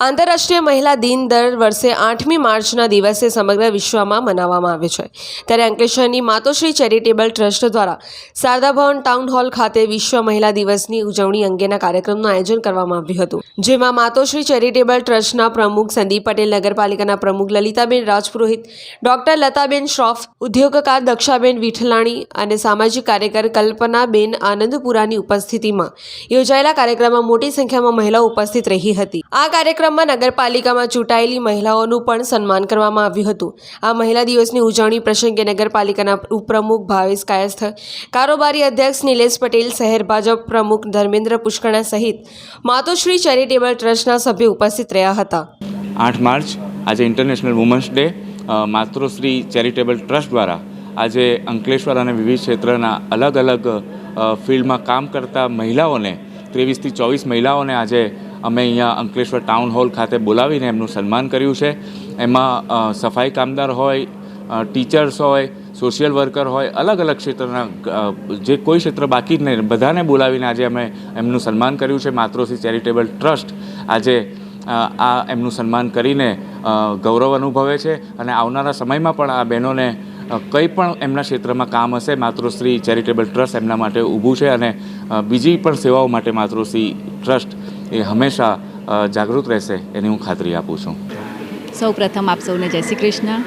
આંતરરાષ્ટ્રીય મહિલા દિન દર વર્ષે આઠમી માર્ચના દિવસે સમગ્ર વિશ્વમાં મનાવવામાં આવે છે. ત્યારે અંકલેશ્વરની માતોશ્રી ચેરિટેબલ ટ્રસ્ટ દ્વારા શારદા ભવન ટાઉન હોલ ખાતે વિશ્વ મહિલા દિવસની ઉજવણી અંગેના કાર્યક્રમનું આયોજન કરવામાં આવ્યું હતું. જેમાં માતોશ્રી ચેરિટેબલ ટ્રસ્ટના પ્રમુખ સંદીપ પટેલ, નગરપાલિકાના પ્રમુખ લલિતાબેન રાજપુરોહિત, ડોક્ટર લતાબેન શ્રોફ, ઉદ્યોગકાર દક્ષાબેન વિઠલાણી અને સામાજિક કાર્યકર કલ્પનાબેન આનંદપુરાની ઉપસ્થિતિમાં યોજાયેલા કાર્યક્રમમાં મોટી સંખ્યામાં મહિલાઓ ઉપસ્થિત રહી હતી. આ કાર્યક્રમમાં નગરપાલિકામાં ચૂંટાયેલી મહિલાઓનું પણ સન્માન કરવામાં આવ્યું હતું. આ મહિલા દિવસની ઉજવણી પ્રસંગે નગરપાલિકાના ઉપપ્રમુખ ભાવેશ કાયસ્થ, કારોબારી અધ્યક્ષ નિલેશ પટેલ, શહેર ભાજપ પ્રમુખ ધર્મેન્દ્ર પુષ્કણા સહિત માતોશ્રી ચેરિટેબલ ટ્રસ્ટના સભ્યો ઉપસ્થિત રહ્યા હતા. આઠ માર્ચ, આજે international women's day Matrushri charitable trust દ્વારા આજે અંકલેશ્વર અને વિવિધ ક્ષેત્રના અલગ અલગ ફિલ્ડમાં કામ કરતા મહિલાઓને, ત્રેવીસથી ચોવીસ મહિલાઓને આજે અમે અહીંયા અંકલેશ્વર ટાઉન હોલ ખાતે બોલાવીને એમનું સન્માન કર્યું છે. એમાં સફાઈ કામદાર હોય ટીચર્સ હોય સોશિયલ વર્કર હોય, અલગ અલગ ક્ષેત્રના જે કોઈ ક્ષેત્ર બાકી જ નહીં, બધાને બોલાવીને આજે અમે એમનું સન્માન કર્યું છે. માતૃશ્રી ચેરિટેબલ ટ્રસ્ટ આજે આ એમનું સન્માન કરીને ગૌરવ અનુભવે છે અને આવનારા સમયમાં પણ આ બહેનોને કંઈ પણ એમના ક્ષેત્રમાં કામ હશે માતૃશ્રી ચેરિટેબલ ટ્રસ્ટ એમના માટે ઊભું છે અને બીજી પણ સેવાઓ માટે માતૃશ્રી ટ્રસ્ટ એ હંમેશા જાગૃત રહેશે એની હું ખાતરી આપું છું. સૌ પ્રથમ આપ સૌને જય શ્રી કૃષ્ણ.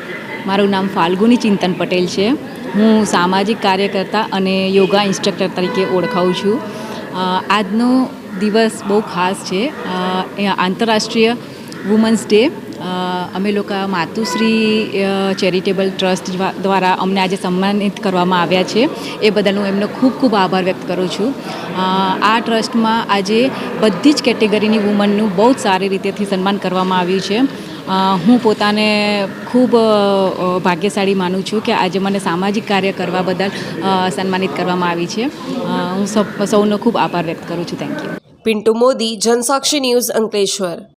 મારું નામ ફાલ્ગુની ચિંતન પટેલ છે. હું સામાજિક કાર્યકર્તા અને યોગા ઇન્સ્ટ્રક્ટર તરીકે ઓળખાઉં છું. આજનો દિવસ બહુ ખાસ છે. આંતરરાષ્ટ્રીય વુમન્સ ડે અમે લોકો માતુશ્રી ચેરિટેબલ ટ્રસ્ટ દ્વારા અમને આજે સન્માનિત કરવામાં આવ્યા છે. એ બદલ હું એમનો ખૂબ ખૂબ આભાર વ્યક્ત કરું છું. આ ટ્રસ્ટમાં આજે બધી જ કેટેગરીની વુમનનું બહુ જ સારી રીતેથી સન્માન કરવામાં આવ્યું છે. હું પોતાને ખૂબ ભાગ્યશાળી માનું છું કે આજે મને સામાજિક કાર્ય કરવા બદલ સન્માનિત કરવામાં આવી છે. હું સૌનો ખૂબ આભાર વ્યક્ત કરું છું. Thank you Pintu Modi, Jansakshi news Ankleshwar.